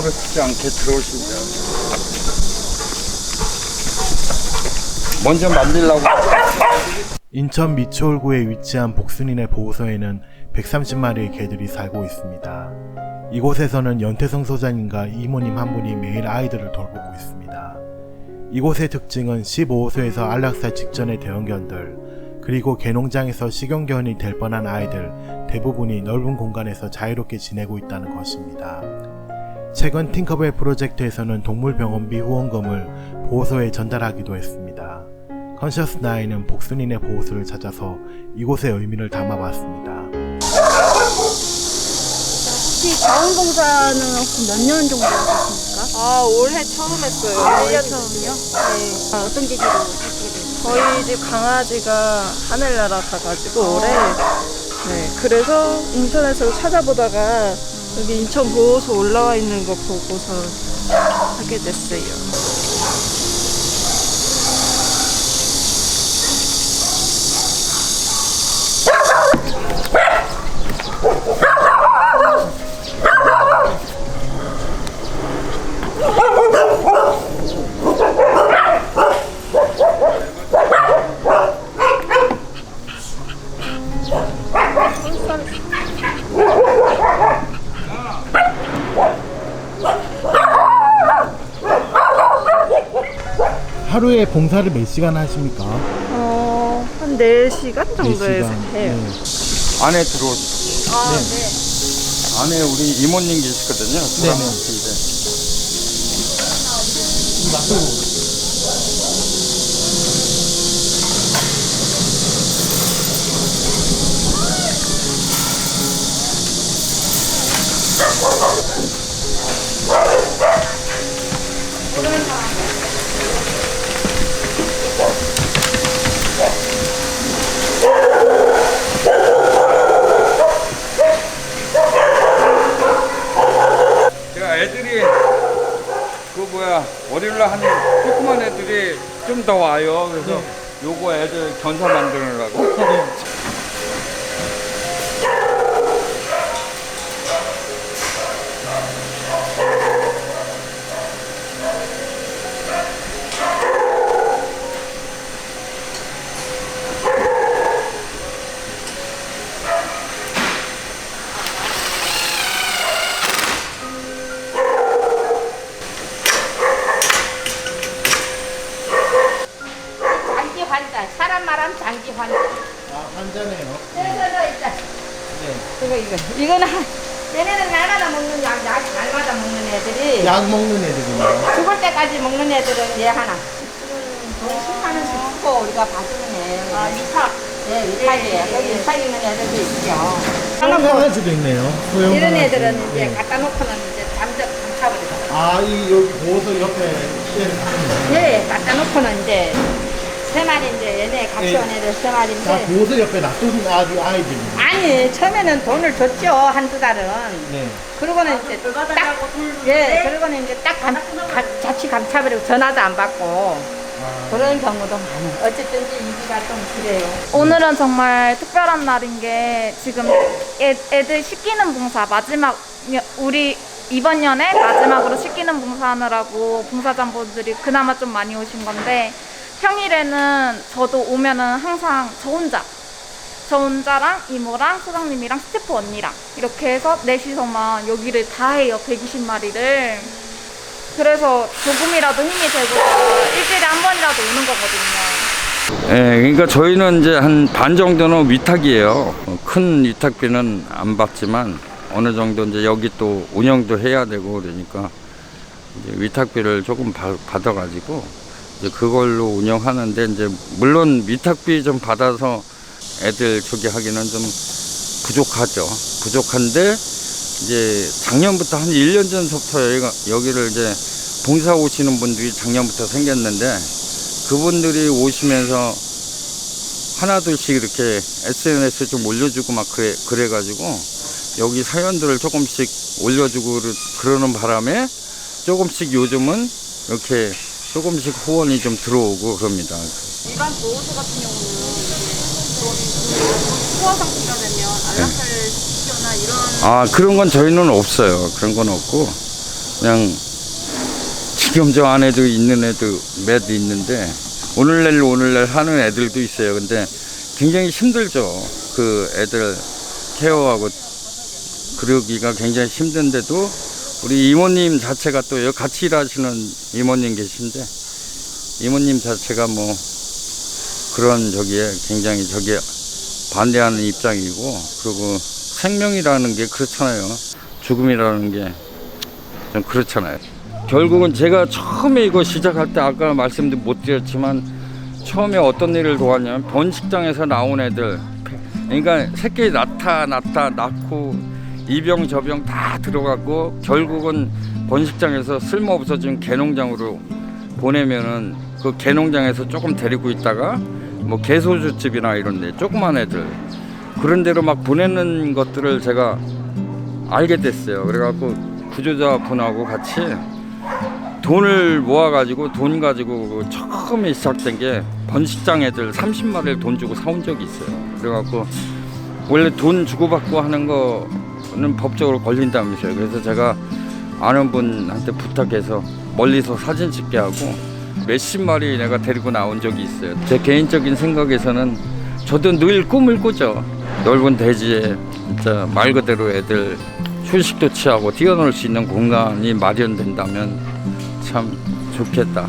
아무렇지 않게 들어오십니다. 먼저 만들라고. 인천 미추홀구에 위치한 복순이네 보호소에는 130마리의 개들이 살고 있습니다. 이곳에서는 연태성 소장님과 이모님 한 분이 매일 아이들을 돌보고 있습니다. 이곳의 특징은 15호소에서 안락사 직전의 대형견들, 그리고 개농장에서 식용견이 될 뻔한 아이들 대부분이 넓은 공간에서 자유롭게 지내고 있다는 것입니다. 최근 팅커벨 프로젝트에서는 동물병원비 후원금을 보호소에 전달하기도 했습니다. 컨셔스 나인은 복순이네 보호소를 찾아서 이곳의 의미를 담아봤습니다. 혹시 자원봉사는 혹시 몇년 정도 하셨습니까? 아 올해 처음 했어요. 1년 처음이요? 네. 아, 어떤 계기로 하시게 됐어요? 저희 집 강아지가 하늘나라 가가지고 올해 네 그래서 인터넷으로 찾아보다가 여기 인천 보호소 올라와 있는 거 보고서 하게 됐어요. 하루에 봉사를 몇 시간 하십니까? 어, 한 4시간 정도에서 해요. 네. 안에 들어오십시오. 아, 네. 안에 우리 이모님 계시거든요. 네네. 네네. 제가 애들이 그 뭐야 월요일날 한 조그만 애들이 좀 더 와요. 그래서 요거 애들 견사 만드느라고. 사람 장기 환자 아, 환자네요. 저저저 있다 이거 이거. 이거는 한- 얘네는 날마다 먹는 약, 약 날마다 먹는 애들이. 약 먹는 애들이네요. 죽을 때까지 먹는 애들은 얘 하나. 돈 10만 원씩 주고 우리가 봐주는 애. 아, 위탁 네 위탁이에요 여기 위탁 있는 애들도 있죠. 소형 강아지도 있네요. 소형 이런 강아지. 애들은 이제 네. 갖다 놓고는 이제 잠적 감차버리고 아, 이 여기 보호소 옆에 파는 예 갖다 놓고는 이제 세 마리 이제 얘네 같이 네. 온 애들 세 마리인데 다 보호소 옆에 놔둔 아기 아이들이. 아니 처음에는 돈을 줬죠 한두 달은 네. 그러고는 이제 딱 예, 그러고는 이제 딱 감, 가, 자취 감차버리고 전화도 안 받고 그런 경우도 많아요. 어쨌든지 이기가 좀 그래요. 오늘은 정말 특별한 날인 게 지금 애, 애들 씻기는 봉사 마지막 여- 우리 이번 년에 마지막으로 씻기는 봉사하느라고 봉사자분들이 그나마 좀 많이 오신 건데 평일에는 저도 오면은 항상 저 혼자 저 혼자랑 이모랑 소장님이랑 스태프 언니랑 이렇게 해서 넷이서만 여기를 다 해요 120마리를 그래서 조금이라도 힘이 되고 일주일에 한 번이라도 오는 거거든요. 예, 그러니까 저희는 이제 한 반 정도는 위탁이에요. 어, 큰 위탁비는 안 받지만 어느 정도 이제 여기 또 운영도 해야 되고 그러니까 이제 위탁비를 조금 받, 받아가지고 그걸로 운영하는데 이제 물론 위탁비 좀 받아서 애들 저기 하기는 좀 부족하죠. 부족한데 이제 작년부터 한 1년 전부터 여기가, 여기를 이제 봉사 오시는 분들이 작년부터 생겼는데 그분들이 오시면서 하나둘씩 이렇게 SNS에 좀 올려주고 막 그래, 그래가지고 여기 사연들을 조금씩 올려주고 그러- 그러는 바람에 조금씩 요즘은 이렇게 조금씩 후원이 좀 들어오고 그럽니다. 일반 보호소 같은 경우는 소아 상태가 되면 안락사를 시키거나 이런 아, 그런 건 저희는 없어요. 그런 건 없고, 그냥 지금 저 안에도 있는 애도 몇 있는데 오늘날 오늘날 하는 애들도 있어요. 근데 굉장히 힘들죠. 그 애들 케어하고 그러기가 굉장히 힘든데도 우리 이모님 자체가 또 같이 일하시는 이모님 계신데 이모님 자체가 뭐 그런 저기에 굉장히 저기에 반대하는 입장이고 그리고 생명이라는 게 그렇잖아요. 죽음이라는 게 좀 그렇잖아요. 결국은 제가 처음에 이거 시작할 때 아까 말씀도 못 드렸지만 처음에 어떤 일을 도왔냐면 번식장에서 나온 애들 그러니까 새끼 낳다 낳다 낳고 이병 저병 다 들어갔고 결국은 번식장에서 쓸모 없어진 개농장으로 보내면은 그 개농장에서 조금 데리고 있다가 뭐 개소주집이나 이런 데 조그만 애들 그런 데로 막 보내는 것들을 제가 알게 됐어요. 그래갖고 구조자분하고 같이 돈을 모아가지고 돈 가지고 그 처음에 시작된 게 번식장 애들 30마리를 돈 주고 사온 적이 있어요. 그래갖고 원래 돈 주고받고 하는 거 는 법적으로 걸린다면서요. 그래서 제가 아는 분한테 부탁해서 멀리서 사진 찍게 하고 몇십 마리 내가 데리고 나온 적이 있어요. 제 개인적인 생각에서는 저도 늘 꿈을 꾸죠. 넓은 대지에 진짜 말 그대로 애들 휴식도 취하고 뛰어놀 수 있는 공간이 마련된다면 참 좋겠다.